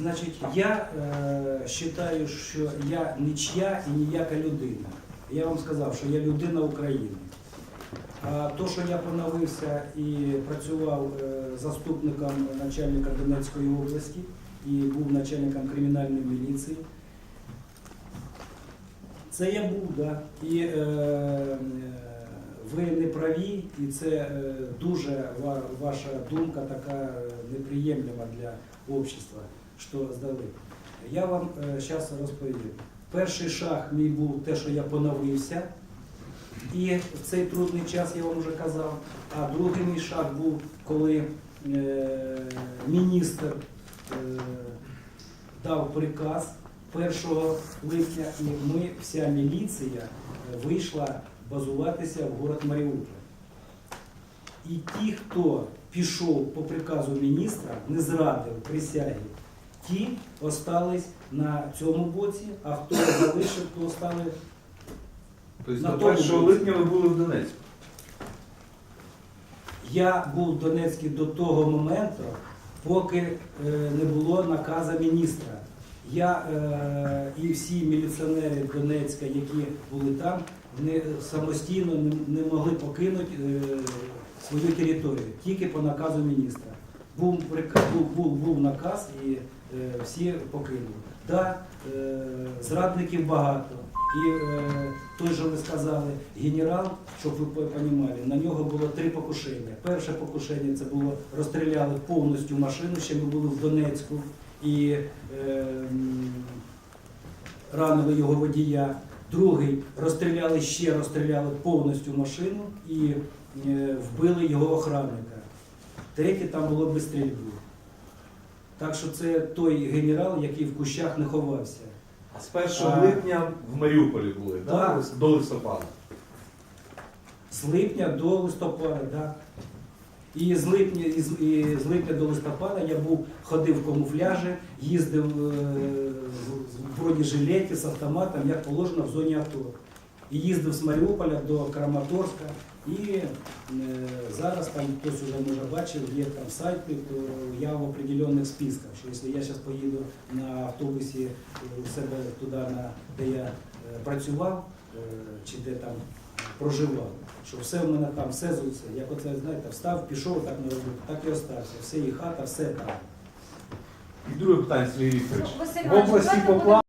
Значить, я е, вважаю, що я нічия і ніяка людина. Я вам сказав, що я людина України. А то, що я поновився і працював е, заступником начальника Донецької області і був начальником кримінальної міліції, це я був, да. І е, е, ви не праві, і це е, дуже ва- ваша думка така е, неприємлива для общества, що здали. Я вам зараз розповім. Перший шаг мій був те, що я поновився. І в цей трудний час я вам вже казав. А другий мій шаг був, коли е, міністр е, дав приказ 1 липня, і ми, вся міліція, е, вийшла базуватися в город Маріуполь. І ті, хто пішов по приказу міністра, не зрадив присяги, ті остались на цьому боці, а хто залишив, то остали Тобто до тому 1 липня ви були в Донецьку. Я був в Донецьку до того моменту, поки е, не було наказу міністра. Я е, і всі міліціонери Донецька, які були там, не, самостійно не, не могли покинути е, свою територію, тільки по наказу міністра. Був, був, був, був наказ і е, всі покинули. Да, е, зрадників багато. І е, той же ви сказали, генерал, щоб ви розуміли, на нього було три покушення. Перше покушення це було розстріляли повністю машину, ще ми були в Донецьку і е, ранили його водія. Другий розстріляли ще розстріляли повністю машину і е, вбили його охранника. Третє там було без стрільби. Так що це той генерал, який в кущах не ховався. А з 1 А. липня в Маріуполі були, Так. так? До листопада. З липня до листопада, да. І з липня, і з, і з липня до листопада я був, ходив в камуфляжі, їздив е, в- в бронежилеті з автоматом, як положено в зоні АТО. І їздив з Маріуполя до Краматорська. І е, зараз там хтось вже може бачив, є там сайти, то я в определенних списках, що якщо я зараз поїду на автобусі е, у себе туди, на, де я е, працював, е, чи де там проживав, що все в мене там, все зуться. Як оце, знаєте, встав, пішов так на роботу, так і остався. Все і хата, все там. І друге питання, Сергій Вікторович. В області давайте по плану